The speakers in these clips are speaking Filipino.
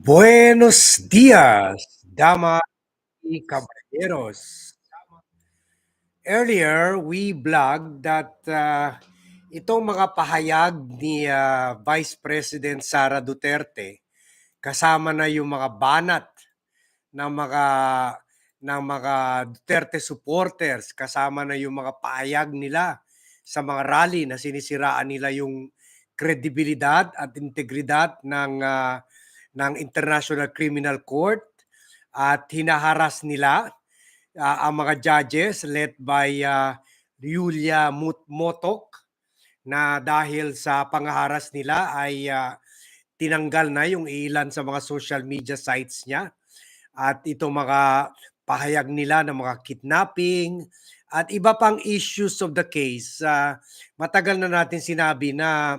Buenos días, damas y caballeros. Earlier, we blogged that uh, itong mga pahayag ni uh, Vice President Sara Duterte kasama na yung mga banat ng mga ng mga Duterte supporters, kasama na yung mga pahayag nila sa mga rally na sinisiraan nila yung kredibilidad at integridad ng uh, ng International Criminal Court at hinaharas nila uh, ang mga judges led by uh, Yulia Motok na dahil sa pangaharas nila ay uh, tinanggal na yung ilan sa mga social media sites niya at itong mga pahayag nila ng mga kidnapping at iba pang issues of the case. Uh, matagal na natin sinabi na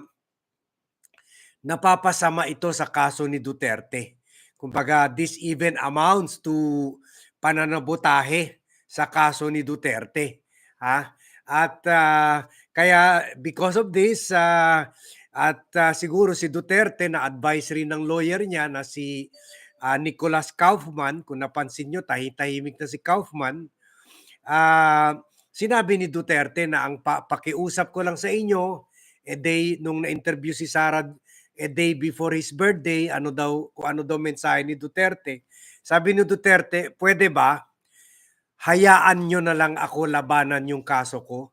napapasama ito sa kaso ni Duterte. Kumbaga, this even amounts to pananabotahe sa kaso ni Duterte. Ha? At uh, kaya because of this, uh, at uh, siguro si Duterte na advisory ng lawyer niya na si uh, Nicholas Kaufman, kung napansin nyo, tahitahimik na si Kaufman, uh, sinabi ni Duterte na ang pa- pakiusap ko lang sa inyo, eh day nung na-interview si Sara a day before his birthday, ano daw, kung ano daw mensahe ni Duterte. Sabi ni Duterte, pwede ba hayaan nyo na lang ako labanan yung kaso ko?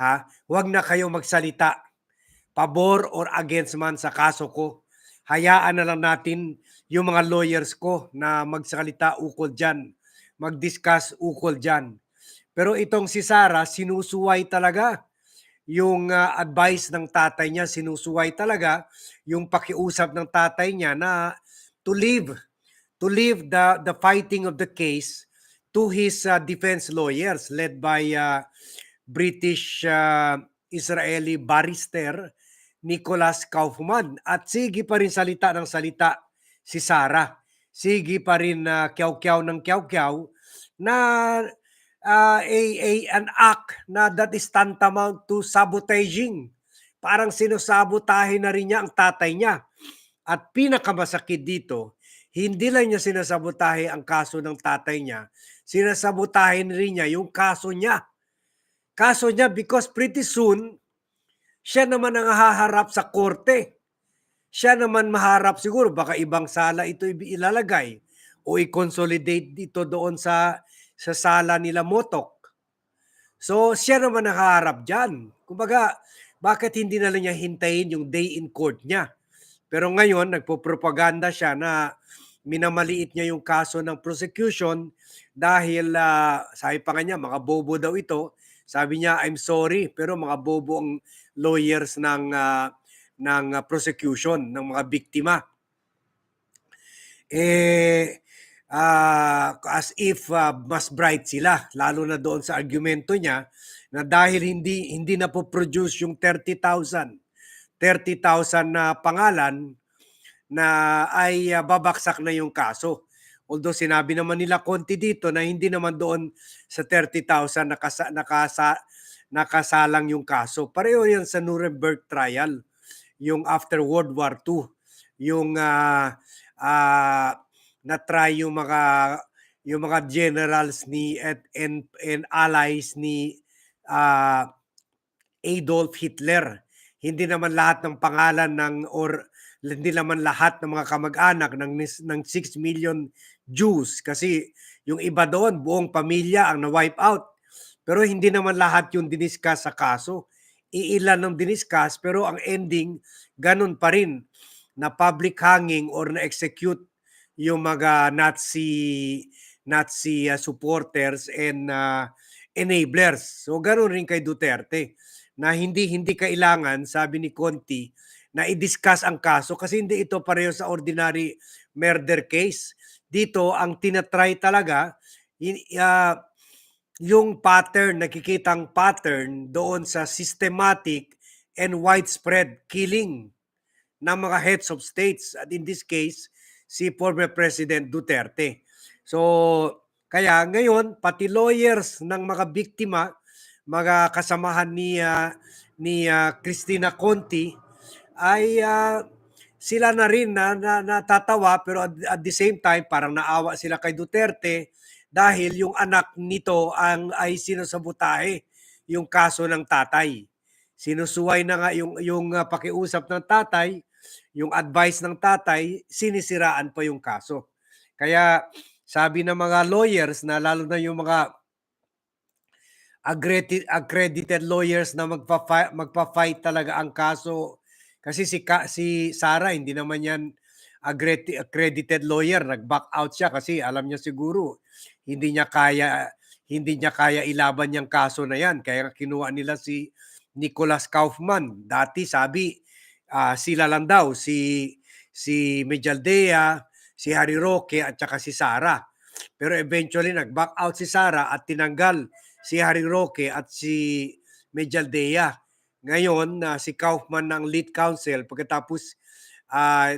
Ha? Huwag na kayo magsalita pabor or against man sa kaso ko. Hayaan na lang natin yung mga lawyers ko na magsalita ukol dyan, mag-discuss ukol dyan. Pero itong si Sara, sinusuway talaga yung uh, advice ng tatay niya, sinusuway talaga yung pakiusap ng tatay niya na to leave to leave the the fighting of the case to his uh, defense lawyers led by uh, British uh, Israeli barrister Nicholas Kaufman. At sige pa rin salita ng salita si Sara sige pa rin uh, kyaw-kyaw ng kyaw-kyaw na uh, a, a, an act na that is tantamount to sabotaging. Parang sinasabotahe na rin niya ang tatay niya. At pinakamasakit dito, hindi lang niya sinasabotahe ang kaso ng tatay niya, sinasabotahe rin niya yung kaso niya. Kaso niya because pretty soon, siya naman ang haharap sa korte. Siya naman maharap siguro, baka ibang sala ito ilalagay o i-consolidate dito doon sa sa sala nila Motok. So siya naman nakaharap dyan. Kumbaga, bakit hindi na lang niya hintayin yung day in court niya? Pero ngayon, nagpo-propaganda siya na minamaliit niya yung kaso ng prosecution dahil uh, sabi pa nga mga bobo daw ito. Sabi niya, I'm sorry, pero mga bobo ang lawyers ng uh, ng prosecution ng mga biktima. Eh uh, as if uh, mas bright sila lalo na doon sa argumento niya na dahil hindi hindi na po produce yung 30,000 30,000 na pangalan na ay uh, babaksak na yung kaso. Although sinabi naman nila konti dito na hindi naman doon sa 30,000 nakasa, nakasa, nakasalang yung kaso. Pareho yan sa Nuremberg trial, yung after World War II, yung uh, uh, na try yung mga yung mga generals ni at and, and allies ni uh, Adolf Hitler. Hindi naman lahat ng pangalan ng or hindi naman lahat ng mga kamag-anak ng ng 6 million Jews kasi yung iba doon buong pamilya ang na-wipe out. Pero hindi naman lahat yung diniskas sa kaso. Iilan ng diniskas pero ang ending ganun pa rin na public hanging or na execute yung mga Nazi Nazi uh, supporters and uh, enablers. So ganoon rin kay Duterte na hindi hindi kailangan sabi ni Conti na i-discuss ang kaso kasi hindi ito pareho sa ordinary murder case. Dito ang tinatry talaga uh, yung pattern, nakikitang pattern doon sa systematic and widespread killing ng mga heads of states. At in this case, si former President Duterte. So, kaya ngayon, pati lawyers ng mga biktima, mga kasamahan ni, uh, ni uh, Christina Conti, ay uh, sila na rin na, na natatawa pero at, at the same time parang naawa sila kay Duterte dahil yung anak nito ang ay sinusabutahe yung kaso ng tatay. Sinusuway na nga yung yung uh, pakiusap ng tatay, yung advice ng tatay, sinisiraan pa yung kaso. Kaya sabi ng mga lawyers na lalo na yung mga accredited, lawyers na magpa magpa-fight talaga ang kaso. Kasi si si Sara hindi naman yan accredited lawyer. Nag-back out siya kasi alam niya siguro hindi niya kaya hindi niya kaya ilaban yung kaso na yan. Kaya kinuha nila si Nicholas Kaufman. Dati sabi uh, sila lang daw si si Mejaldea si Harry Roque at saka si Sara pero eventually nag-back out si Sara at tinanggal si Harry Roque at si Mejaldea. Ngayon, uh, si Kaufman ng lead counsel pagkatapos uh,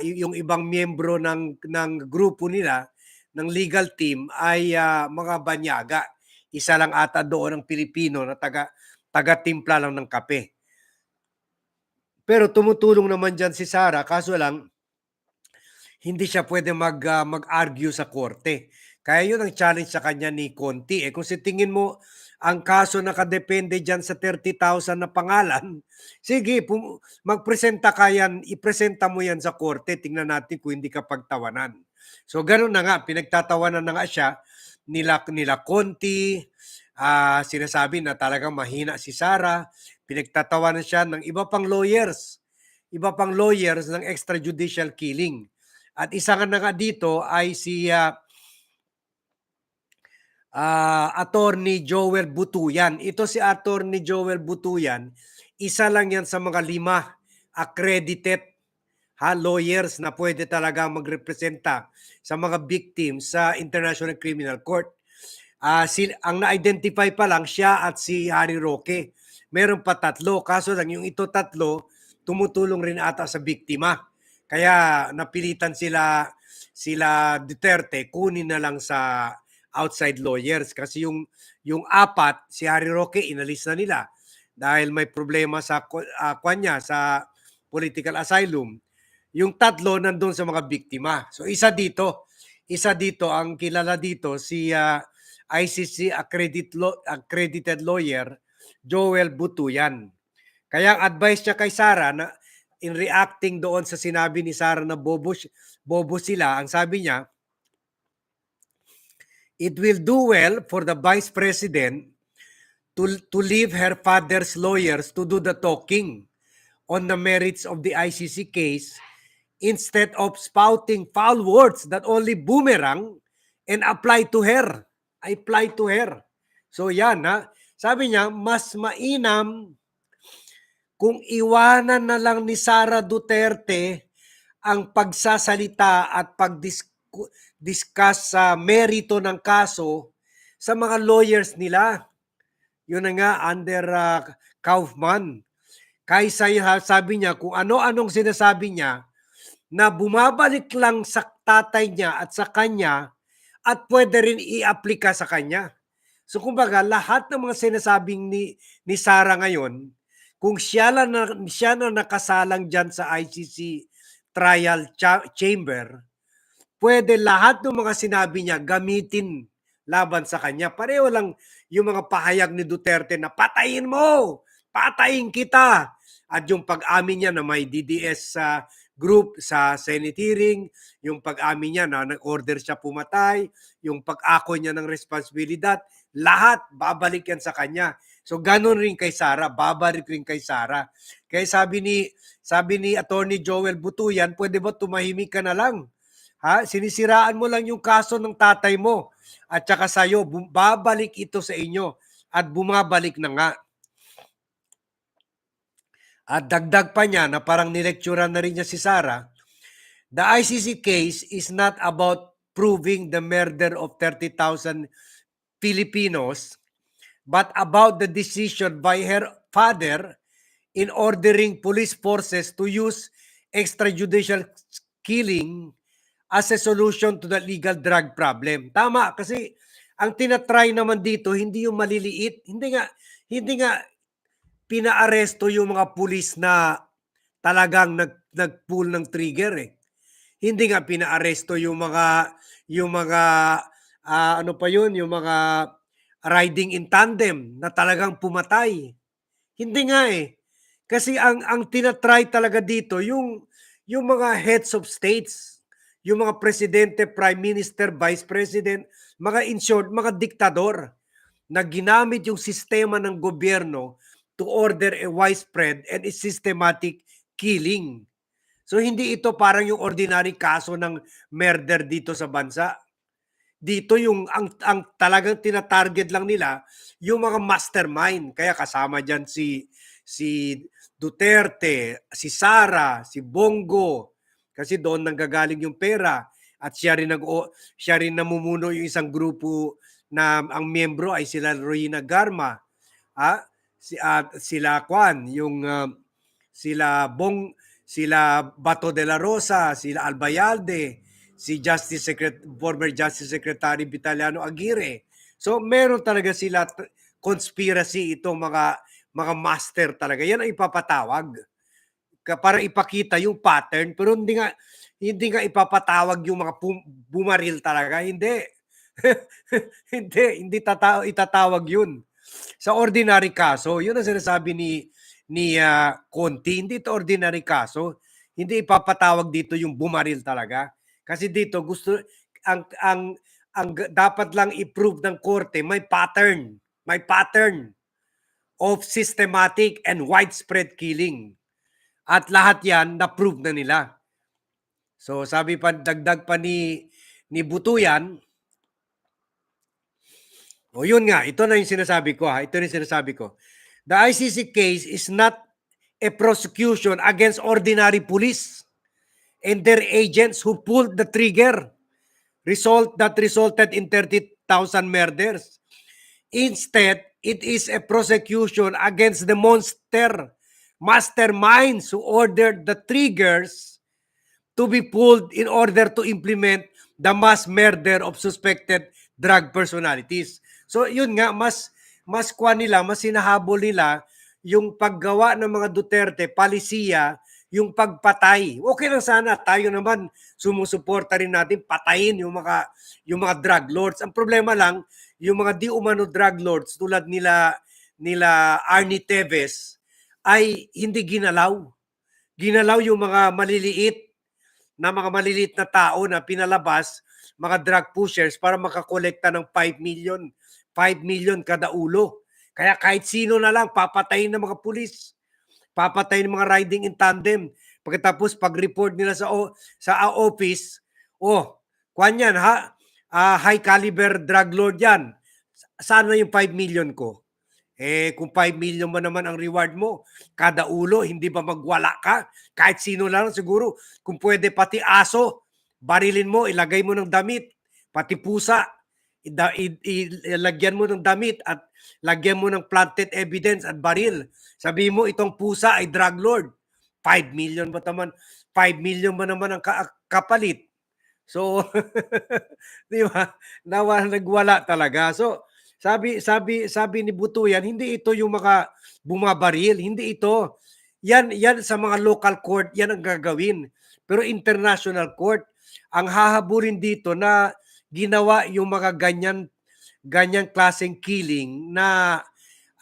yung ibang miyembro ng ng grupo nila ng legal team ay uh, mga banyaga. Isa lang ata doon ng Pilipino na taga taga-timpla lang ng kape. Pero tumutulong naman diyan si Sara kaso lang hindi siya pwede mag uh, mag-argue sa korte. Kaya yun ang challenge sa kanya ni Conti. Eh kung si tingin mo ang kaso nakadepende dyan sa 30,000 na pangalan, sige, pum- magpresenta ka yan, ipresenta mo yan sa korte, tingnan natin kung hindi ka pagtawanan. So ganun na nga, pinagtatawanan na nga siya nila, nila Conti, uh, sinasabi na talagang mahina si Sara, pinagtatawanan siya ng iba pang lawyers, iba pang lawyers ng extrajudicial killing. At isa nga nga dito ay si uh, uh, Attorney Joel Butuyan. Ito si Attorney Joel Butuyan, isa lang yan sa mga lima accredited ha, lawyers na pwede talaga magrepresenta sa mga victims sa International Criminal Court. Uh, si, ang na-identify pa lang siya at si Harry Roque. Meron pa tatlo. Kaso lang yung ito tatlo, tumutulong rin ata sa biktima. Kaya napilitan sila sila Duterte kunin na lang sa outside lawyers kasi yung yung apat si Harry Roque inalis na nila dahil may problema sa uh, kanya sa political asylum. Yung tatlo nandoon sa mga biktima. So isa dito, isa dito ang kilala dito si uh, ah, ICC accredited, accredited lawyer Joel Butuyan. Kaya ang advice niya kay Sara na in reacting doon sa sinabi ni Sara na bobo, bobo sila, ang sabi niya, it will do well for the vice president to, to leave her father's lawyers to do the talking on the merits of the ICC case instead of spouting foul words that only boomerang and apply to her. Apply to her. So yan ha. Sabi niya, mas mainam kung iwanan na lang ni Sara Duterte ang pagsasalita at pagdis discuss sa merito ng kaso sa mga lawyers nila. Yun na nga, under uh, Kaufman. Kaysa sabi niya, kung ano-anong sinasabi niya, na bumabalik lang sa tatay niya at sa kanya at pwede rin i-aplika sa kanya. So kumbaga, lahat ng mga sinasabing ni, ni Sara ngayon, kung siya na, siya na nakasalang dyan sa ICC trial cha- chamber, pwede lahat ng mga sinabi niya gamitin laban sa kanya. Pareho lang yung mga pahayag ni Duterte na patayin mo, patayin kita. At yung pag-amin niya na may DDS sa group sa Senate hearing, yung pag-amin niya na nag-order siya pumatay, yung pag-ako niya ng responsibilidad, lahat babalik yan sa kanya. So ganun rin kay Sara, babalik rin kay Sara. Kaya sabi ni sabi ni Attorney Joel Butuyan, pwede ba tumahimik ka na lang? Ha? Sinisiraan mo lang yung kaso ng tatay mo at saka sa'yo, babalik ito sa inyo at bumabalik na nga. At dagdag pa niya na parang nilektura na rin niya si Sara, the ICC case is not about proving the murder of 30,000 Filipinos, but about the decision by her father in ordering police forces to use extrajudicial killing as a solution to the legal drug problem. Tama kasi ang tinatry naman dito hindi yung maliliit, hindi nga hindi nga pinaaresto yung mga pulis na talagang nag nag-pull ng trigger eh. Hindi nga pinaaresto yung mga yung mga ah, ano pa yun, yung mga riding in tandem na talagang pumatay. Hindi nga eh. Kasi ang ang tinatry talaga dito yung yung mga heads of states, yung mga presidente, prime minister, vice president, mga in short, mga diktador na ginamit yung sistema ng gobyerno to order a widespread and a systematic killing. So hindi ito parang yung ordinary kaso ng murder dito sa bansa. Dito yung ang ang talagang tinatarget lang nila yung mga mastermind. Kaya kasama diyan si si Duterte, si Sara, si Bongo kasi doon nanggagaling yung pera at siya rin nag siya rin namumuno yung isang grupo na ang miyembro ay sila Roina Garma. Ah, si at sila Kwan, yung uh, sila Bong sila Bato de la Rosa, sila Albayalde, si Justice Secret former Justice Secretary Vitaliano Aguirre. So meron talaga sila conspiracy itong mga mga master talaga. Yan ang ipapatawag para ipakita yung pattern pero hindi nga hindi nga ipapatawag yung mga bumaril talaga. Hindi. hindi, hindi tata- itatawag yun. Sa ordinary kaso, yun ang sinasabi ni ni uh, Conti, hindi ito ordinary kaso. Hindi ipapatawag dito yung bumaril talaga. Kasi dito gusto ang ang ang dapat lang i-prove ng korte may pattern, may pattern of systematic and widespread killing. At lahat 'yan na-prove na nila. So sabi pa dagdag pa ni ni Butuyan, o yun nga, ito na yung sinasabi ko ha, ito yung sinasabi ko. The ICC case is not a prosecution against ordinary police and their agents who pulled the trigger result that resulted in 30,000 murders. Instead, it is a prosecution against the monster masterminds who ordered the triggers to be pulled in order to implement the mass murder of suspected drug personalities. So yun nga mas mas kwa nila, mas sinahabol nila yung paggawa ng mga Duterte, palisiya, yung pagpatay. Okay lang sana tayo naman sumusuporta rin natin patayin yung mga yung mga drug lords. Ang problema lang yung mga di umano drug lords tulad nila nila Arnie Teves ay hindi ginalaw. Ginalaw yung mga maliliit na mga maliliit na tao na pinalabas, mga drug pushers para makakolekta ng 5 million. 5 million kada ulo. Kaya kahit sino na lang, papatayin ng mga pulis. Papatayin ng mga riding in tandem. Pagkatapos pag-report nila sa o, sa office, oh, kwan yan ha, uh, high caliber drug lord yan. Saan na yung 5 million ko? Eh, kung 5 million mo naman ang reward mo, kada ulo, hindi ba magwala ka? Kahit sino lang siguro. Kung pwede pati aso, barilin mo, ilagay mo ng damit, pati pusa, ilagyan mo ng damit at lagyan mo ng planted evidence at baril. Sabi mo, itong pusa ay drug lord. 5 million ba naman? 5 million ba naman ang ka- kapalit? So, di ba? Nawa, nagwala talaga. So, sabi sabi sabi ni Butuyan, hindi ito yung mga bumabaril, hindi ito. Yan yan sa mga local court, yan ang gagawin. Pero international court, ang hahabulin dito na ginawa yung mga ganyan ganyan klaseng killing na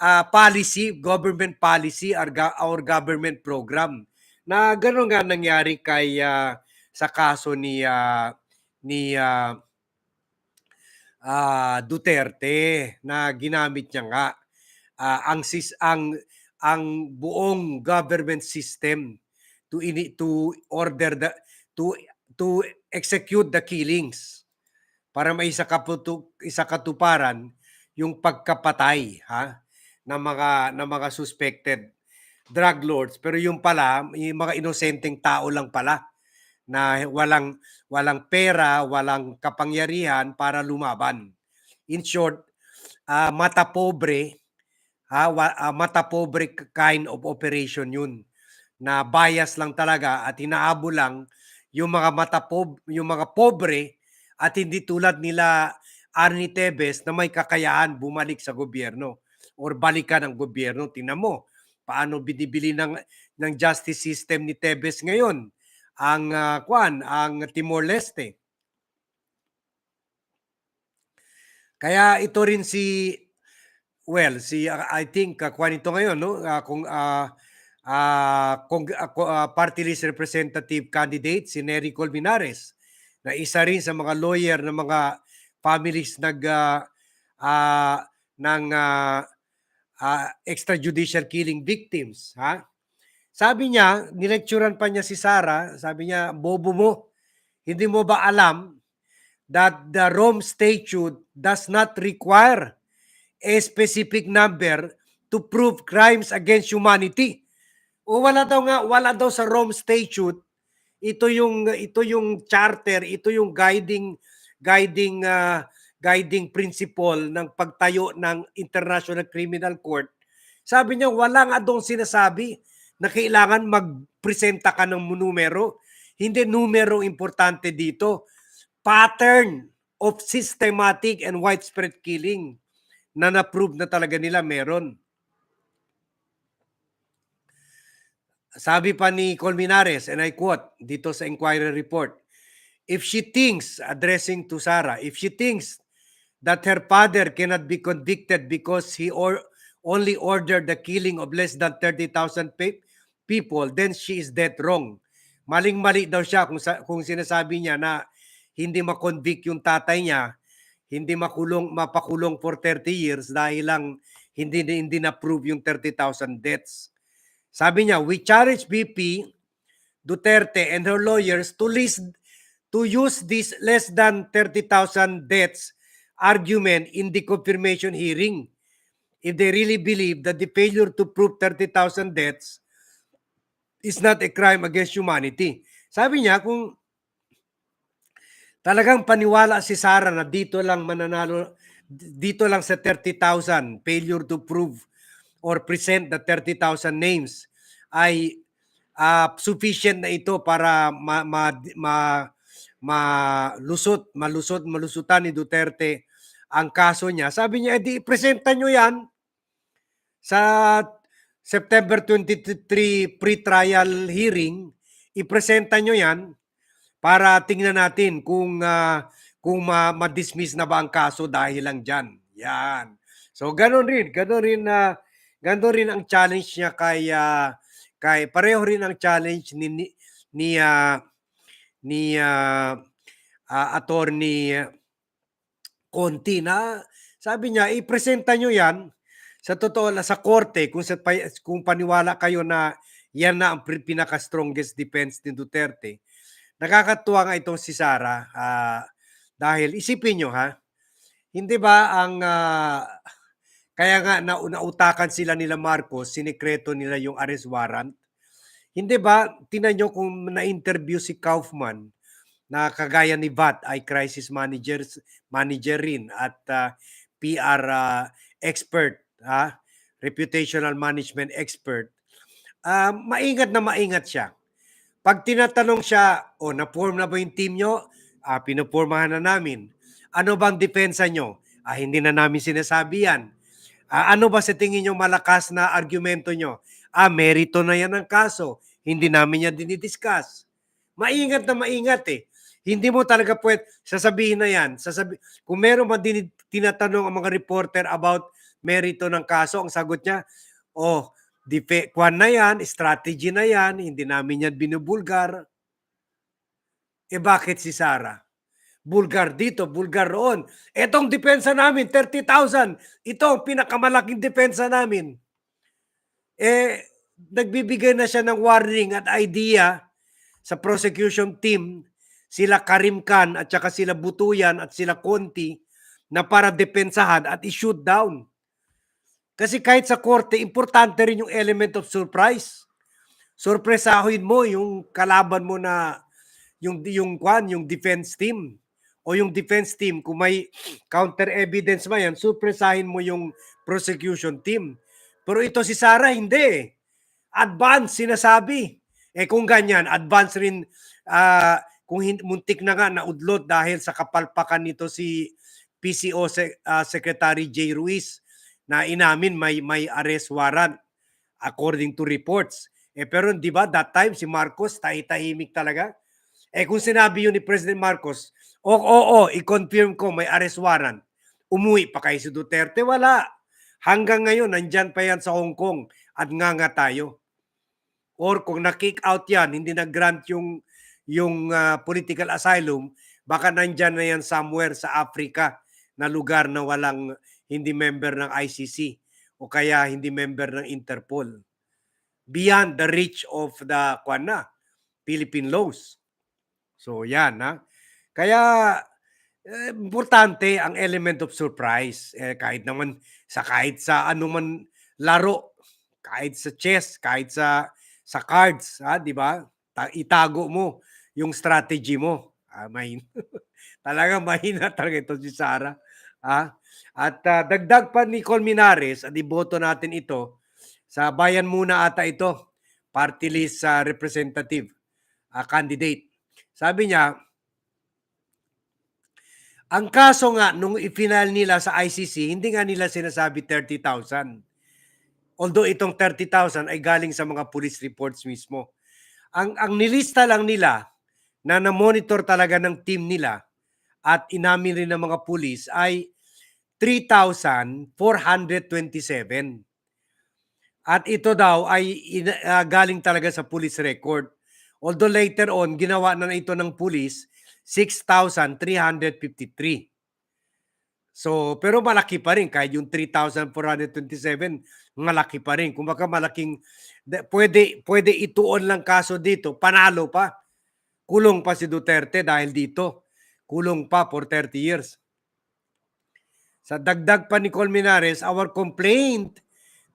uh, policy, government policy or, or government program. Na gano'n nga nangyari kay uh, sa kaso ni uh, ni uh, uh, Duterte na ginamit niya nga uh, ang sis ang ang buong government system to ini to order the to to execute the killings para may isa kaputu, isa katuparan yung pagkapatay ha ng mga ng mga suspected drug lords pero yung pala yung mga inosenteng tao lang pala na walang walang pera, walang kapangyarihan para lumaban. In short, uh, mata pobre, ha, uh, mata pobre kind of operation yun na bias lang talaga at inaabo lang yung mga mata pob, yung mga pobre at hindi tulad nila Arnie Tebes na may kakayahan bumalik sa gobyerno or balikan ng gobyerno. Tingnan mo, paano binibili ng ng justice system ni Tebes ngayon ang uh, kwan ang Timor Leste. Kaya ito rin si well si uh, I think uh, ito ngayon no uh, kung uh, uh, kung uh, party list representative candidate si Nery Colmenares na isa rin sa mga lawyer ng mga families nag uh, uh, ng uh, uh, extrajudicial killing victims ha sabi niya nilecturean pa niya si Sara sabi niya bobo mo hindi mo ba alam that the Rome Statute does not require a specific number to prove crimes against humanity. O wala daw nga, wala daw sa Rome Statute. Ito yung ito yung charter, ito yung guiding guiding uh, guiding principle ng pagtayo ng International Criminal Court. Sabi niya wala nga doon sinasabi na kailangan magpresenta ka ng numero. Hindi numero importante dito pattern of systematic and widespread killing na na-prove na talaga nila meron. Sabi pa ni Colmenares, and I quote dito sa inquiry report, if she thinks, addressing to Sarah, if she thinks that her father cannot be convicted because he or only ordered the killing of less than 30,000 pe- people, then she is dead wrong. Maling-mali daw siya kung, sa, kung sinasabi niya na hindi makonvict yung tatay niya, hindi makulong mapakulong for 30 years dahil lang hindi hindi na prove yung 30,000 deaths. Sabi niya, we challenge BP Duterte and her lawyers to list to use this less than 30,000 deaths argument in the confirmation hearing if they really believe that the failure to prove 30,000 deaths is not a crime against humanity. Sabi niya kung Talagang paniwala si Sara na dito lang mananalo, dito lang sa 30,000, failure to prove or present the 30,000 names ay uh, sufficient na ito para ma, ma, ma, malusot, malusot, malusutan ni Duterte ang kaso niya. Sabi niya, edi presenta nyo yan sa September 23 pre-trial hearing, ipresenta nyo yan para tingnan natin kung uh, kung ma- ma-dismiss na ba ang kaso dahil lang diyan. Yan. So ganoon rin, ganoon rin na uh, ganoon rin ang challenge niya kay uh, kay pareho rin ang challenge ni ni ni uh, ni uh, uh, attorney Conti na sabi niya ipresenta niyo yan sa totoo la sa korte kung sa kung paniwala kayo na yan na ang pinaka strongest defense ni Duterte. Nakakatuwa nga itong si Sara uh, dahil isipin nyo ha, hindi ba ang uh, kaya nga na, nautakan sila nila Marcos, sinikreto nila yung arrest warrant. Hindi ba, tinan nyo kung na-interview si Kaufman na kagaya ni VAT ay crisis manager, manager rin at uh, PR uh, expert, ha? reputational management expert, uh, maingat na maingat siya pag tinatanong siya, o oh, na-form na ba yung team nyo? Ah, pinupormahan na namin. Ano bang depensa nyo? Ah, hindi na namin sinasabi yan. Ah, ano ba sa tingin nyo malakas na argumento nyo? Ah, merito na yan ang kaso. Hindi namin yan dinidiscuss. Maingat na maingat eh. Hindi mo talaga pwede sasabihin na yan. Sasabi, kung meron man din tinatanong ang mga reporter about merito ng kaso, ang sagot niya, oh, Dipe, kwan na yan, strategy na yan, hindi namin yan binubulgar. Eh bakit si Sara? Bulgar dito, bulgar roon. Etong depensa namin, 30,000. Ito ang pinakamalaking depensa namin. Eh, nagbibigay na siya ng warning at idea sa prosecution team, sila Karim Khan at saka sila Butuyan at sila Conti na para depensahan at i-shoot down. Kasi kahit sa korte, importante rin yung element of surprise. Surpresahin mo yung kalaban mo na yung yung kwan, yung defense team o yung defense team kung may counter evidence man yan, surpresahin mo yung prosecution team. Pero ito si Sara hindi. Advance sinasabi. Eh kung ganyan, advance rin uh, kung muntik na nga naudlot dahil sa kapalpakan nito si PCO uh, Secretary J. Ruiz na inamin may may arrest warrant according to reports. Eh pero 'di ba that time si Marcos tahi-tahimik talaga. Eh kung sinabi yun ni President Marcos, "O oo, i-confirm ko may arrest warrant." Umuwi pa kay si Duterte? Wala. Hanggang ngayon nandiyan pa yan sa Hong Kong at nganga tayo. Or kung na-kick out yan, hindi na-grant yung yung ah, political asylum, baka nandiyan na yan somewhere sa Africa na lugar na walang hindi member ng ICC o kaya hindi member ng Interpol. Beyond the reach of the kwan na, Philippine laws. So yan ha. Kaya eh, importante ang element of surprise. Eh, kahit naman sa kahit sa anuman laro, kahit sa chess, kahit sa sa cards, ha, 'di ba? Ta- itago mo yung strategy mo. Ah, mahin. talaga mahina talaga ito si Sara. Ah, at ah, dagdag pa ni Colmenares, at iboto natin ito sa bayan muna ata ito, party list sa representative ah, candidate. Sabi niya, ang kaso nga nung ipinal nila sa ICC, hindi nga nila sinasabi 30,000. Although itong 30,000 ay galing sa mga police reports mismo. Ang ang nilista lang nila na na-monitor talaga ng team nila at inamin rin ng mga pulis ay 3,427. At ito daw ay ah, galing talaga sa police record. Although later on, ginawa na ito ng pulis 6,353. So, pero malaki pa rin kahit yung 3,427, malaki pa rin. Kung baka malaking de- pwede pwede ituon lang kaso dito, panalo pa. Kulong pa si Duterte dahil dito. Kulong pa for 30 years. Sa dagdag pa ni Colmenares, our complaint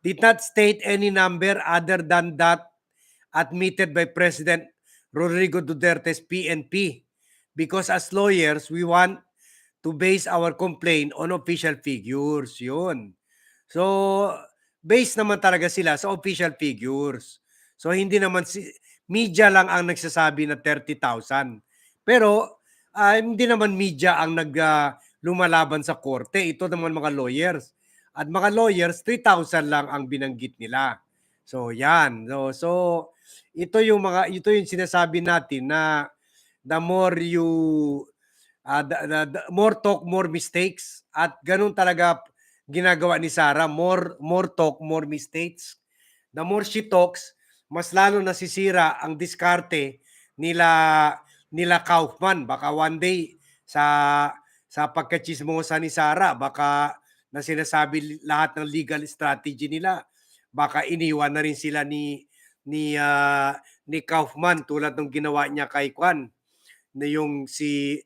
did not state any number other than that admitted by President Rodrigo Duterte's PNP. Because as lawyers, we want to base our complaint on official figures. Yun. So, based naman talaga sila sa official figures. So, hindi naman si media lang ang nagsasabi na 30,000. Pero, ah, hindi naman media ang nag ah, lumalaban sa korte. Ito naman mga lawyers. At mga lawyers, 3,000 lang ang binanggit nila. So, yan. So, so ito yung mga ito yung sinasabi natin na the more you uh, the, the, the more talk more mistakes. At ganun talaga ginagawa ni Sarah. More more talk more mistakes. The more she talks mas lalo nasisira ang diskarte nila nila Kaufman. Baka one day sa sa pagkachismosa ni Sarah baka na sinasabi lahat ng legal strategy nila baka iniwan na rin sila ni ni ah, ni Kaufman tulad ng ginawa niya kay Kwan na yung si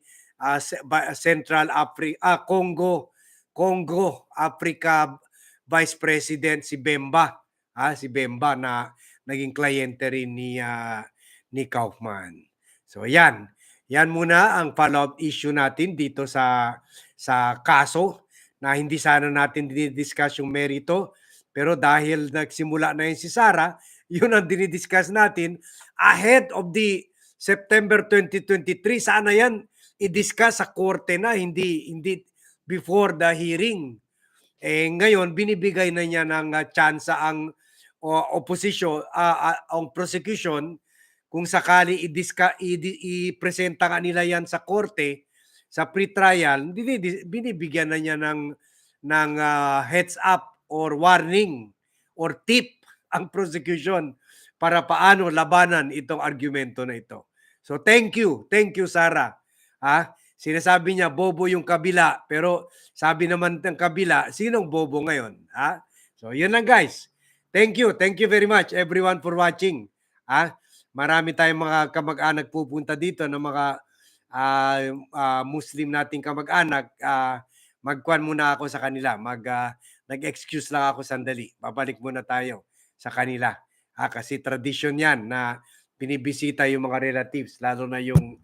ba- Central Africa ah, Congo Congo Africa Vice President si Bemba ah si Bemba na naging kliyente rin ni ah, ni Kaufman. So yan. Yan muna ang follow-up issue natin dito sa sa kaso na hindi sana natin dinidiscuss yung merito pero dahil nagsimula na yun si Sara, yun ang dinidiscuss natin ahead of the September 2023. Sana yan i-discuss sa korte na, hindi hindi before the hearing. Eh ngayon binibigay na niya ng uh, tsansa ang o, opposition, ah, ah, ang prosecution kung sakali i-disca, i- i-presenta nga nila yan sa korte sa pre-trial, binibigyan na niya ng ng ah, heads up or warning or tip ang prosecution para paano labanan itong argumento na ito. So thank you. Thank you Sara. Ha? Sinasabi niya bobo yung kabila pero sabi naman ng kabila, sinong bobo ngayon? Ha? So yun lang guys. Thank you. Thank you very much everyone for watching. Ha? Marami tayong mga kamag-anak pupunta dito ng mga ah, ah, Muslim nating kamag-anak. Ah, magkuhan muna ako sa kanila. Mag ah, nag-excuse lang ako sandali. Babalik muna tayo sa kanila. Ah, kasi tradition 'yan na binibisita yung mga relatives lalo na yung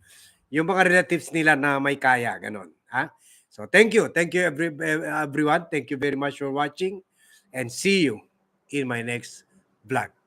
yung mga relatives nila na may kaya ganon. Ha? So thank you. Thank you every, everyone. Thank you very much for watching and see you in my next vlog.